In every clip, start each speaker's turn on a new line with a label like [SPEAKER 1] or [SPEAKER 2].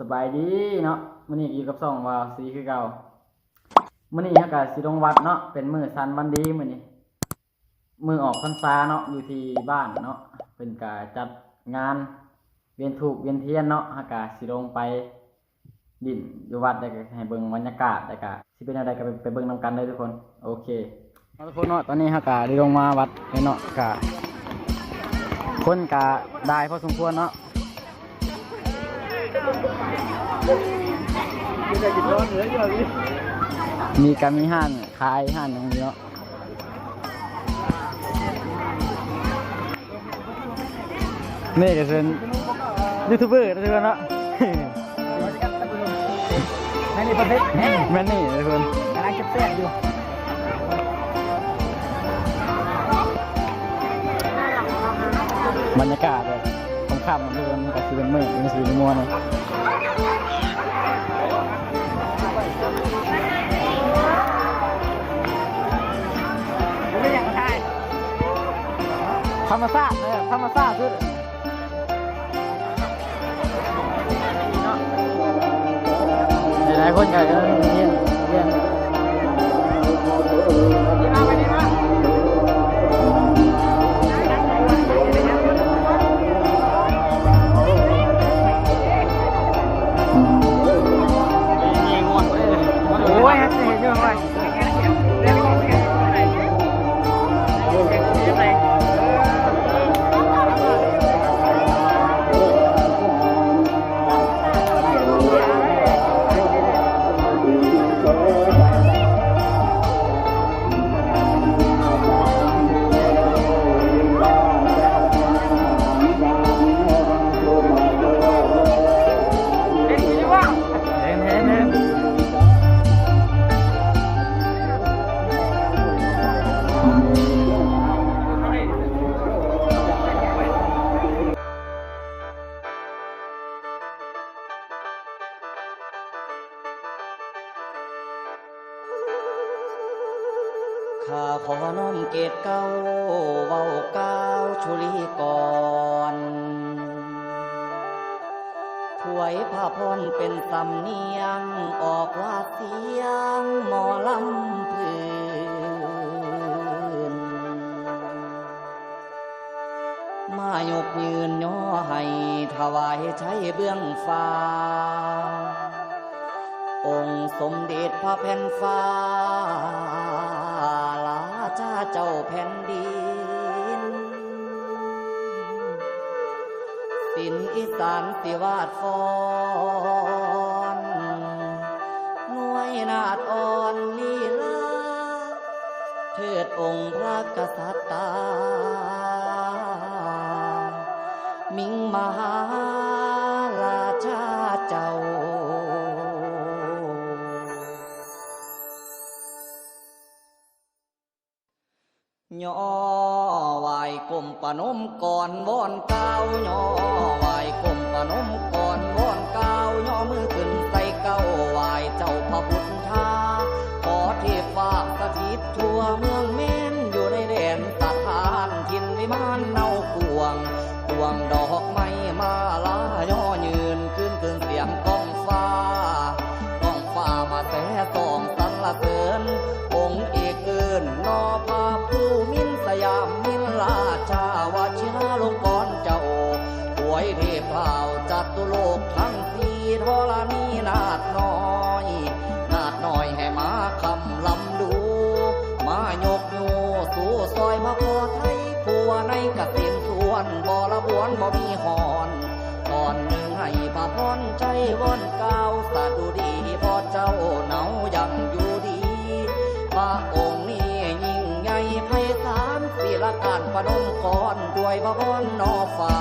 [SPEAKER 1] สบายดีเนาะมื้อนี้อยู่กับซ่องวาวสีคือเก่ามื้อนี้เฮาก็สิลงวัดเนาะเป็นมือสันวันดีมื้อนี้มือออกพรรษาเนาะอยู่ที่บ้านเนาะเพิ่นก็จัดงานเวียนถูกเวียนเทียนเนาะเฮาก็สิลงไปดินอยู่วัดได้ก็ให้เบิ่งบรรยากาศได้ก็สิเป็นอะไรก็ไปไปเบิ่งนํกันเลยทุกคน โอเคเอาทุกคนเนาะตอนนี้ฮาก็ได้ลงมาวัดเนาะก็คนก็ได้พอสมควรเนาะ มีการมีห้านขายห้านอย่างเดียวนี่ก็เป็นยูทูบเบอร์ทุกคนเนาะ
[SPEAKER 2] นั่นนี่ประเภทแห้ง
[SPEAKER 1] แม่นนี่ทุกคน
[SPEAKER 2] กำลังจะแซ่บอยู่
[SPEAKER 1] บรรยากาศเลยค่ำค่ำๆทุกคนมันก็สิเป็นมืดมันก็สิเป็นมัวเลย ธรรมชาติเลยธรรมชาติสุดหลายๆคนก็เรียนเรีย ขอน้อมเกตเก้าเว้าเก้าชุลีก่อนถวยผ้าพรเป็นสำเนียง ออกว่าเสียงหมอลำพื้น มายกยืนย่อให้ถวายใช้เบื้องฟ้า องค์สมเด็จพระแผ่นฟ้า ชาเจ้าแผ่นดินสินอีสานสิวาดฟอนหน่วยนาดอ่อนลีลาเทิดองค์พระกษัตริย์มิงมหา นมก่อนวอนเก้าย่อไหวกลมปนมก่อนวอนเก้าย่อมือขึ้นใส่เก้าไหวเจ้าพระพุทธาขอเทพฟ้าสถิตทั่วเมืองเม่นอยู่ในแดนสถานทินวิมานเน่ากวงกวงดอก เทพเท้าจัตุโลกทั้งสี่ธรณีนาดน้อย นาดน้อยให้มาคำลำดู มายกโยสู่ซอยมาพอไทยผัวในกระเกษมส่วนบ่ละบวนบ่มีหอนตอนหนึ่งให้พระพรใจวอนเก้าวสาดุดีพอเจ้าเหนายังอยู่ การประดมก่อนด้วยพระพรนอฟ้า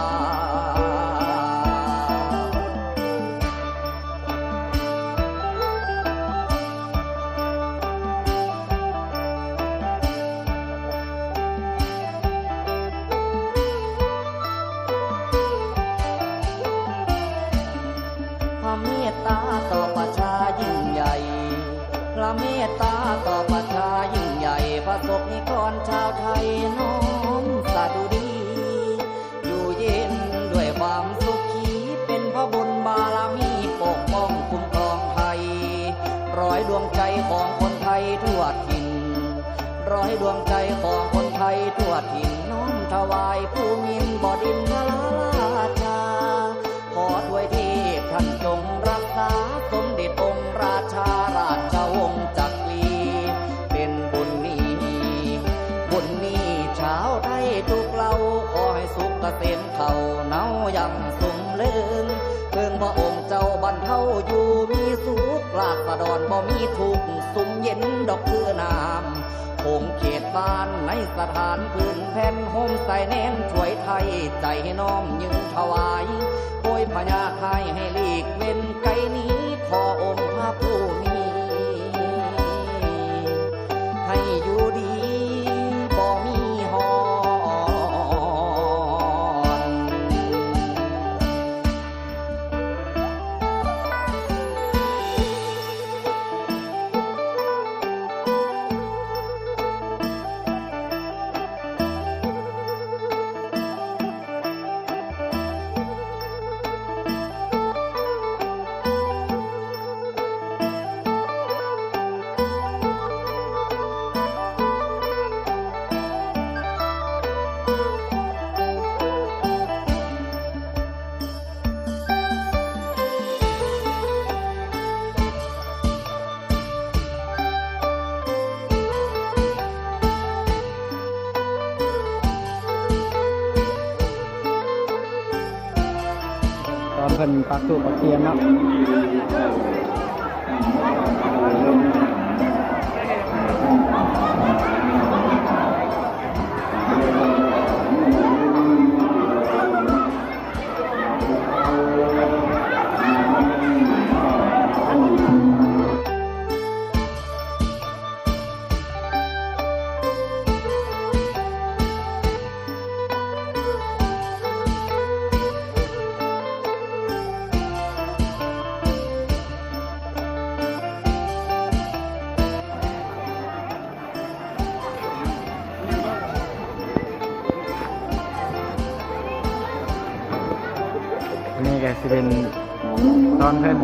[SPEAKER 1] พระเมตตาต่อประชายิ่งใหญ่พระเมตตาต่อประชายิ่งใหญ่พระศกนิกรชาวไทยน้อ ร้อยดวงใจของคนไทยทั่วถิ่นน้อมถวายผู้มินบดินทราชา ขอถวยเทพท่านจงรักษาสมเด็จองค์ราชาราชวงศ์จักรีเป็นบุญนี้ บุญนี้ชาวไทยทุกเราขอให้สุขเกษมเขาเนายังสุมเลิงเพิ่งพระองค์เจ้าบรรเทาอยู่มีสุขลาษฎรบ่มีทุกข์สุมเย็นดอก คงเขตบ้านในสถานพื้นแผ่นโฮมใส่เนนช่วยไทย ใจน้อมยึงถวายโอยพญาไทยให้ลีกเว้นไกลนี้ขอองค์พระผู้
[SPEAKER 2] เพิ่นปักตู้ปักเทียนเนาะ ก็สิเป็นตอนเพิ่น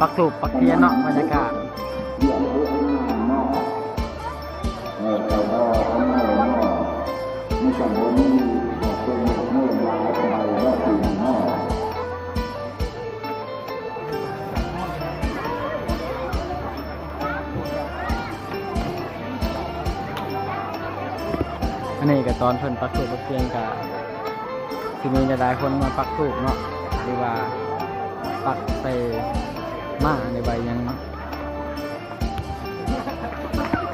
[SPEAKER 2] ปักถูกปักเทียนเนาะบรรยากาศอันนี้ก็ตอนเพิ่นปักถูกปักเทียนกับที่มีหลายๆคนมาปักถูกเนาะ หรือว่าปักใส่มาในใบยังเนาะ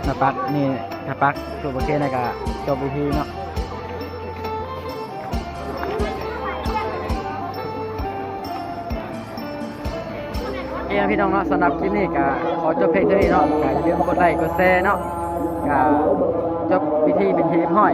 [SPEAKER 2] ถ้าปักนี่ถ้าปักถูกปักเทียนนี่ก็จบวิธีเนาะโอเคนะพี่น้องเนาะสำหรับคลิปนี้ก็ขอจบเพลงเท่านี้เนาะก็อย่าลืมกดไลค์กดแชร์เนาะก็จบพิธีเป็นทีมห้อย